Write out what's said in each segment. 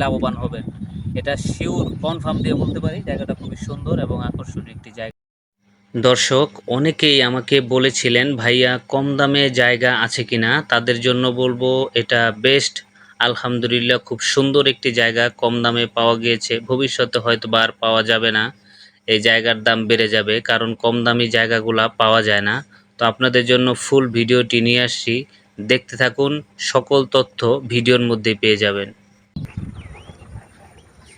লাভবান হবেন এটা শিওর কনফার্ম দিয়ে বলতে পারি, জায়গাটা খুবই সুন্দর এবং আকর্ষণীয় একটি জায়গা। দর্শক, অনেকেই আমাকে বলেছিলেন, ভাইয়া, কম দামে জায়গা আছে কিনা? তাদের জন্য বলব, এটা বেস্ট আলহামদুলিল্লাহ, খুব সুন্দর একটি জায়গা। কম দামে পাওয়া গিয়েছে। ভবিষ্যতে হয়তো বার পাওয়া যাবে না। এই জায়গার দাম বেড়ে যাবে, কারণ কম দামি জায়গাগুলা পাওয়া যায় না। তো আপনাদের জন্য ফুল ভিডিওটি নিয়ে আসছি। দেখতে থাকুন, সকল তথ্য ভিডিওর মধ্যে পেয়ে যাবেন।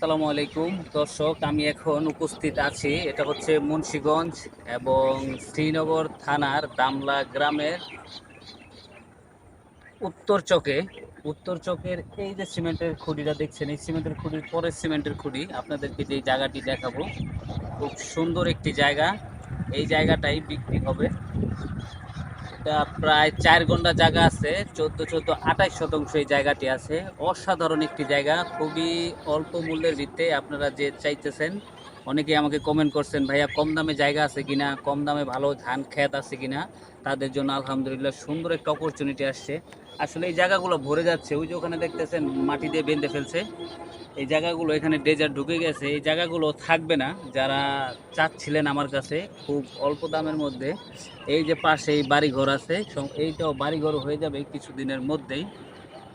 আসসালামু আলাইকুম। দর্শক, আমি এখন উপস্থিত আছি, এটা হচ্ছে মুন্সীগঞ্জ এবং শ্রীনগর থানার দামলা গ্রামের উত্তর চকে। উত্তর চকের এই যে সিমেন্টের খুঁটিটা দেখছেন, এই সিমেন্টের খুঁটির পরের সিমেন্টের খুঁটি আপনাদেরকে যে জায়গাটি দেখাবো, খুব সুন্দর একটি জায়গা। এই জায়গাটাই বিক্রি হবে। প্রায় চার ঘণ্টা জায়গা আছে, চোদ্দ চোদ্দ আঠাশ শতাংশ এই জায়গাটি আছে। অসাধারণ একটি জায়গা, খুবই অল্প মূল্যের ভিত্তিতে আপনারা যে চাইতেছেন অনেকেই আমাকে কমেন্ট করছেন, ভাইয়া, কম দামে জায়গা আছে কিনা? কম দামে ভালো ধান ক্ষেত আছে কিনা? তাদের জন্য আলহামদুলিল্লাহ সুন্দর একটা অপরচুনিটি আসছে। আসলে এই জায়গাগুলো ভরে যাচ্ছে। ওই যে ওখানে দেখতেছেন, মাটি দিয়ে বেঁধে ফেলছে। এই জায়গাগুলো এখানে ডেজার্ট ঢুকে গেছে। এই জায়গাগুলো থাকবে না। যারা চাচ্ছিলেন আমার কাছে, খুব অল্প দামের মধ্যে। এই যে পাশে এই বাড়িঘর আছে এইটাও বাড়িঘর হয়ে যাবে কিছুদিনের মধ্যেই।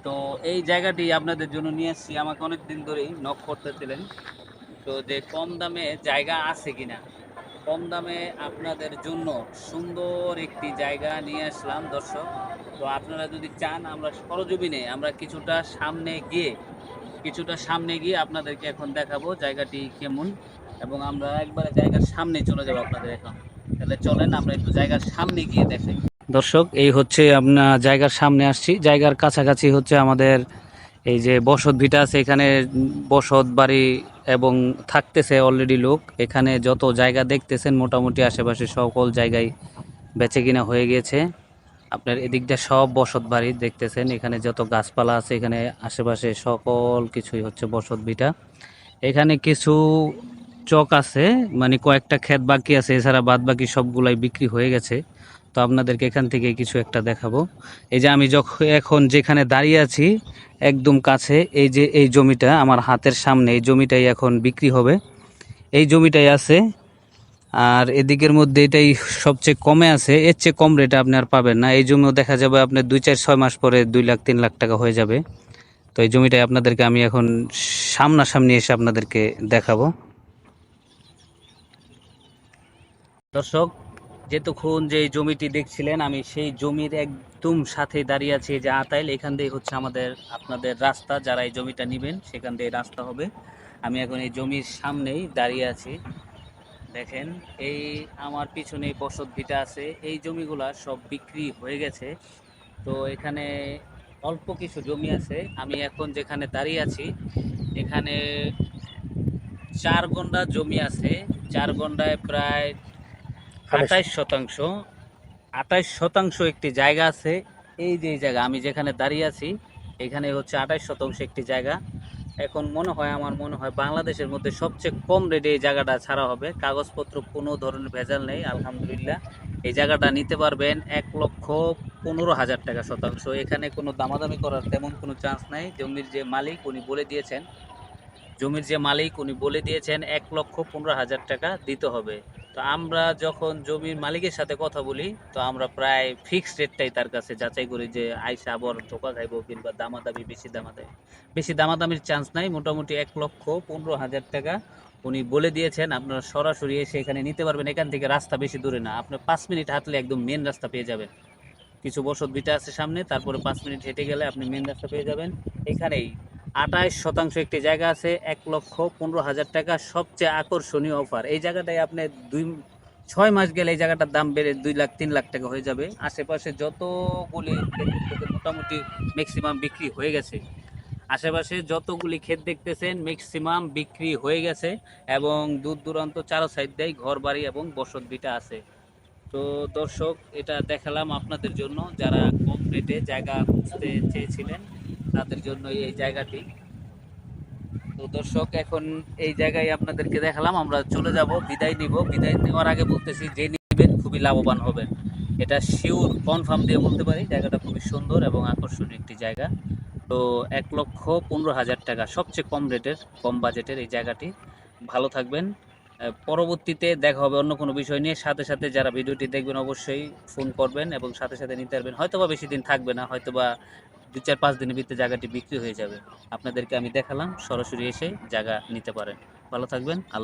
তো এই জায়গাটি আপনাদের জন্য নিয়ে আসছি। আমাকে অনেক দিন ধরেই নক করতেছিলেন। তো যে কম দামে জায়গা আছে কিনা? কম দামে আপনাদের জন্য সুন্দর একটি জায়গা নিয়ে আসলাম, দর্শক। তো আপনারা যদি চান আমরা সরজমিনে আমরা কিছুটা সামনে গিয়ে, কিছুটা সামনে গিয়ে আপনাদেরকে এখন দেখাবো জায়গাটি কেমন এবং আমরা একবারে জায়গার সামনে চলে যাব আপনাদের এখন। তাহলে চলেন, আমরা একটু জায়গার সামনে গিয়ে দেখাই দর্শক, এই হচ্ছে আপনার জায়গার সামনে আসছি। জায়গার কাছাকাছি হচ্ছে আমাদের এই যে বসত ভিটা আছে এখানে, বসত বাড়ি এবং থাকতেছে অলরেডি লোক। এখানে যত জায়গা দেখতেছেন, মোটামুটি আশেপাশে সকল জায়গায় বেচে কিনা হয়ে গিয়েছে আপনার এদিকটা সব বসত বাড়ি দেখতেছেন। এখানে যত গাছপালা আছে, এখানে আশেপাশে সকল কিছুই হচ্ছে বসত ভিটা। এখানে কিছু চক আছে মানে কয়েকটা ক্ষেত বাকি আছে, এছাড়া বাদ বাকি সবগুলাই বিক্রি হয়ে গেছে। তো আপনাদেরকে এখান থেকে কিছু একটা দেখাবো। এই যে আমি যখন এখন যেখানে দাঁড়িয়ে আছি, একদম কাছে, এই যে, এই জমিটা আমার হাতের সামনে, এই জমিটাই এখন বিক্রি হবে। এই জমিটাই আছে, আর এদিকের মধ্যে এটাই সবচেয়ে কমে আছে, এর চেয়ে কম রেটে আপনি আর পাবেন না। এই জমিও দেখা যাবে আপনার দুই চার, ছয় মাস পরে দুই লাখ, তিন লাখ টাকা হয়ে যাবে। তো এই জমিটাই আপনাদেরকে আমি এখন সামনাসামনি এসে আপনাদেরকে দেখাবো। দর্শক যেতক্ষণ যে জমিটি দেখছিলেন, আমি সেই জমির একদম সাথে দাঁড়িয়ে আছি। যে আতাইল, এখান দিয়ে হচ্ছে আমাদের, আপনাদের রাস্তা, যারা এই জমিটা নেবেন, সেখান দিয়ে রাস্তা হবে। আমি এখন এই জমির সামনেই দাঁড়িয়ে আছি। দেখেন, এই আমার পিছনে বসত ভিটা আছে। এই জমিগুলা সব বিক্রি হয়ে গেছে। তো এখানে অল্প কিছু জমি আছে। আমি এখন যেখানে দাঁড়িয়ে আছি, এখানে চার গন্ডা জমি আছে। চার গন্ডায় প্রায় আঠাইশ শতাংশ আঠাইশ শতাংশ একটি জায়গা আছে। এই যে জায়গা, আমি যেখানে দাঁড়িয়ে আছি, এখানে হচ্ছে আঠাইশ শতাংশ একটি জায়গা। এখন মনে হয়, আমার মনে হয় বাংলাদেশের মধ্যে সবচেয়ে কম রেটে এই জায়গাটা ছাড়া হবে। কাগজপত্র কোনো ধরনের ভেজাল নেই, আলহামদুলিল্লাহ। এই জায়গাটা নিতে পারবেন এক লক্ষ পনেরো হাজার টাকা শতাংশ। এখানে কোনো দামাদামি করার তেমন কোনো চান্স নাই। জমির যে মালিক, উনি বলে দিয়েছেন। জমির যে মালিক, উনি বলে দিয়েছেন, এক লক্ষ পনেরো হাজার টাকা দিতে হবে। তো আমরা যখন জমির মালিকের সাথে কথা বলি, তো আমরা প্রায় ফিক্সড রেটটাই তার কাছে যাচাই করি যে আইসা আবার ধোকা খাইবো কিংবা দামাদামি, বেশি দামাদামি। বেশি দামাদামির চান্স নাই, মোটামুটি এক লক্ষ পনেরো হাজার টাকা উনি বলে দিয়েছেন, আপনারা সরাসরি এসে এখানে নিতে পারবেন, এখান থেকে রাস্তা বেশি দূরে না। আপনি পাঁচ মিনিট হাঁটলে একদম মেন রাস্তা পেয়ে যাবেন। কিছু বসত ভিটা আছে সামনে, তারপরে পাঁচ মিনিট হেঁটে গেলে আপনি মেন রাস্তা পেয়ে যাবেন। এখানেই আঠাইশ শতাংশ একটি জায়গা আছে, এক লক্ষ পনেরো হাজার টাকা সবচেয়ে আকর্ষণীয় অফার। এই জায়গাটায় আপনি দুই, ছয় মাস গেলে এই জায়গাটার দাম বেড়ে দুই লাখ, তিন লাখ টাকা হয়ে যাবে। আশেপাশে যতগুলি মোটামুটি ম্যাক্সিমাম বিক্রি হয়ে গেছে। আশেপাশে যতগুলি ক্ষেত দেখতেছেন ম্যাক্সিমাম বিক্রি হয়ে গেছে এবং দূর দূরান্ত চারো সাইড দিয়ে ঘর বাড়ি এবং বসত ভিটা আছে। তো দর্শক, এটা দেখালাম আপনাদের জন্য যারা কম রেটে জায়গা খুঁজতে চেয়েছিলেন। আপনাদের জন্য এই জায়গাটি। তো দর্শক, এখন এই জায়গায় আপনাদেরকে দেখালাম, আমরা চলে যাব, বিদায় নিব। বিদায় নেওয়ার আগে বলতেছি, যে নেবেন, খুবই লাভবান হবেন। এটা শিওর কনফার্ম দিয়ে বলতে পারি, জায়গাটা খুবই সুন্দর এবং আকর্ষণীয় একটি জায়গা। তো এক লক্ষ পনেরো হাজার টাকা, সবচেয়ে কম রেটের, কম বাজেটের এই জায়গাটি। ভালো থাকবেন। পরবর্তীতে দেখা হবে অন্য কোনো বিষয় নিয়ে। সাথে সাথে যারা ভিডিওটি দেখবেন, অবশ্যই ফোন করবেন এবং সাথে সাথে নিতে পারবেন। হয়তোবা বেশি দিন থাকবে না, হয়তোবা দু চার পাঁচ দিনের ভিতরে জায়গাটি বিক্রি হয়ে যাবে। আপনাদেরকে আমি দেখালাম, সরাসরি এসে জায়গা নিতে পারেন। ভালো থাকবেন, আল্লাহ